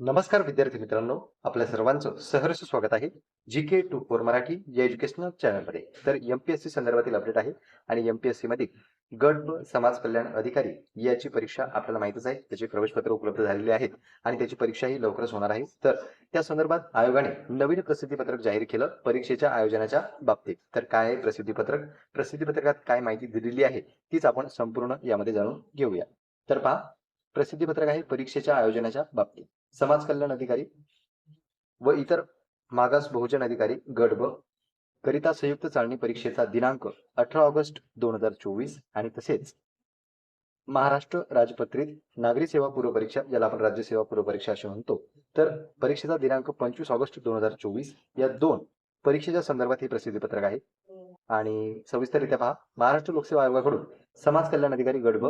नमस्कार विद्यार्थी मित्रांनो आपल्या सर्वांचं सहर्ष स्वागत आहे G K two four Marathi या एज्युकेशनल चॅनलमध्ये तर एमपीएससी संदर्भातील अपडेट आहे आणि एमपीएससी मध्ये गट व समाज कल्याण अधिकारी याची परीक्षा आपल्याला माहितच आहे. त्याचे प्रवेशपत्र उपलब्ध झालेले आहेत आणि त्याची परीक्षाही लवकरच होणार आहे. तर त्या संदर्भात आयोगाने नवीन प्रसिद्धीपत्रक जाहीर केलं परीक्षेच्या आयोजनाच्या बाबतीत. तर काय आहे प्रसिद्धीपत्रक? प्रसिद्धीपत्रकात काय माहिती दिलेली आहे तीच आपण संपूर्ण यामध्ये जाणून घेऊया. तर पहा प्रसिद्धीपत्रक आहे परीक्षेच्या आयोजनाच्या बाबतीत. समाज कल्याण अधिकारी व इतर मागास बहुजन अधिकारी गट ब करिता संयुक्त चालणी परीक्षेचा दिनांक अठरा ऑगस्ट दोन हजार चोवीस आणि तसेच महाराष्ट्र राजपत्रित नागरी सेवा पूर्व परीक्षा ज्याला आपण राज्य सेवा पूर्व परीक्षा असे म्हणतो तर परीक्षेचा दिनांक पंचवीस ऑगस्ट दोन हजार चोवीस या दोन परीक्षेच्या संदर्भात हे प्रसिद्धीपत्रक आहे. आणि सविस्तररित्या पहा महाराष्ट्र लोकसेवा आयोगाकडून समाज कल्याण अधिकारी गडब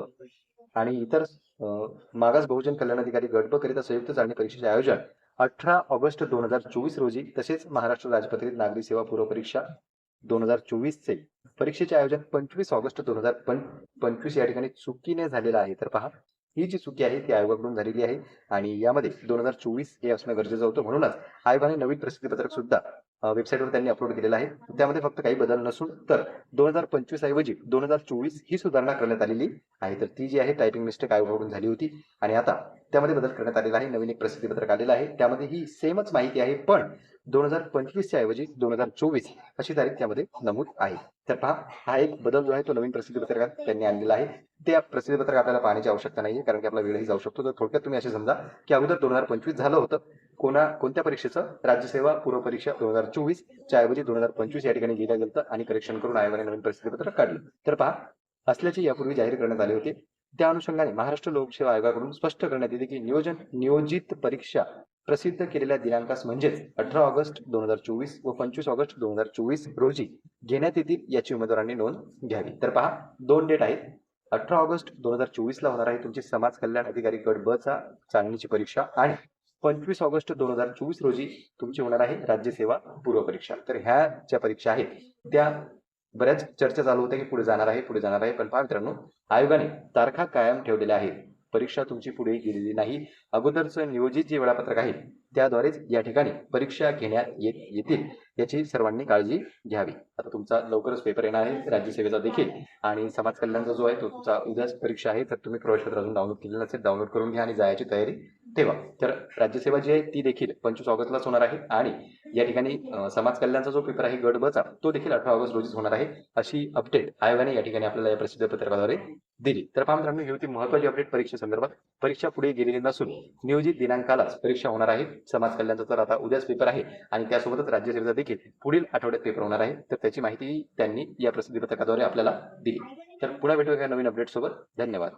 आणि इतर मागास बहुजन कल्याण अधिकारी गट ब करिता संयुक्त चालणी परीक्षेचे आयोजन अठरा ऑगस्ट दोन हजार चोवीस रोजी तसेच महाराष्ट्र राजपत्रित नागरी सेवा पूर्व परीक्षा दोन हजार चोवीस चे परीक्षेचे आयोजन पंचवीस ऑगस्ट दोन हजार पंचवीस या ठिकाणी चुकीने झालेलं आहे. तर पहा ही जी चुकी आहे ती आयोगाकडून झालेली आहे आणि यामध्ये दोन हजार चोवीस हे असणं गरजेचं होतं. म्हणूनच आयोगाने नवीन प्रसिद्धीपत्रक सुद्धा वेबसाईटवर त्यांनी अपलोड केलेलं आहे. त्यामध्ये फक्त काही बदल नसून तर दोन हजार पंचवीस ऐवजी दोन हजार चोवीस ही सुधारणा करण्यात आलेली आहे. तर ती जी आहे टायपिंग मिस्टेक आयोगाकडून झाली होती आणि आता त्यामध्ये बदल करण्यात आलेला आहे. नवीन एक प्रसिद्धीपत्रक आलेलं आहे. त्यामध्ये ही सेमच माहिती आहे पण दोन हजार पंचवीसच्या ऐवजी दोन हजार चोवीस अशी तारीख त्यामध्ये नमूद आहे. तर पहा हा एक बदल जो आहे तो नवीन प्रसिद्धीपत्रकात त्यांनी आणलेला आहे. त्या प्रसिद्धीपत्रक आपल्याला पाहण्याची आवश्यकता नाहीये कारण की आपला वेळही जाऊ शकतो. तर थोडक्यात तुम्ही असे समजा की अगोदर दोन हजार पंचवीस झालं होतं. कोणा कोणत्या परीक्षेचं? राज्यसेवा पूर्व परीक्षा दोन हजार चोवीस च्या ऐवजी दोन हजार पंचवीस या ठिकाणी लिहिलं गेलं आणि करेक्शन करून आयोगाने नवीन प्रसिद्धीपत्रक काढलं. तर पहा असल्याचे यापूर्वी जाहीर करण्यात आले होते. त्या अनुषंगाने महाराष्ट्र लोकसेवा आयोगाकडून स्पष्ट करण्यात येते की नियोजन नियोजित परीक्षा प्रसिद्ध केलेल्या दिनांकास म्हणजेच अठरा ऑगस्ट दोन हजार चोवीस व पंचवीस ऑगस्ट दोन हजार चोवीस रोजी घेण्यात येतील याची उमेदवारांनी नोंद घ्यावी. तर पहा दोन डेट आहेत. अठरा ऑगस्ट दोन हजार चोवीस ला होणार आहे तुमची समाज कल्याण अधिकारी गट ब चा चालणीची परीक्षा आणि पंचवीस ऑगस्ट दोन हजार चोवीस रोजी तुमची होणार आहे राज्यसेवा पूर्व परीक्षा. तर ह्या ज्या परीक्षा आहेत त्या बऱ्याच चर्चा चालू होत्या की पुढे जाणार आहे पुढे जाणार आहे. पण पहा मित्रांनो आयोगाने तारखा कायम ठेवलेल्या आहेत. परीक्षा तुमची पुढे गेलेली नाही. अगोदरचं नियोजित जे वेळापत्रक आहे त्याद्वारेच या ठिकाणी परीक्षा घेण्यात येत येतील. याची सर्वांनी काळजी घ्यावी. आता तुमचा लवकरच पेपर येणार आहे राज्यसेवेचा देखील. आणि समाज कल्याणचा जो आहे तो तुमचा उद्याच परीक्षा आहे तर तुम्ही प्रवेशपत्र अजून डाउनलोड केलेलं नसेल डाउनलोड करून घ्या आणि जायची तयारी ठेवा. तर राज्यसेवा जी आहे ती देखील पंचवीस ऑगस्टलाच होणार आहे आणि या ठिकाणी समाज कल्याणचा जो पेपर आहे गट बचा तो देखील अठरा ऑगस्ट रोजीच होणार आहे अशी अपडेट आयोगाने या ठिकाणी आपल्याला या प्रसिद्ध पत्रकाद्वारे दिली. तर पहा मित्रांनो ही होती महत्वाची अपडेट परीक्षेसंदर्भात परीक्षा पुढे गेलेली नसून नियोजित दिनांकालाच परीक्षा होणार आहे. समाज कल्याणचा तर आता उद्याच पेपर आहे आणि त्यासोबतच राज्यसेवेचा देखील पुढील आठवड्यात पेपर होणार आहे. तर त्याची माहिती त्यांनी या प्रसिद्धी पत्रकाद्वारे आपल्याला दिली. तर पुन्हा भेटूया नवीन अपडेट सोबत. धन्यवाद.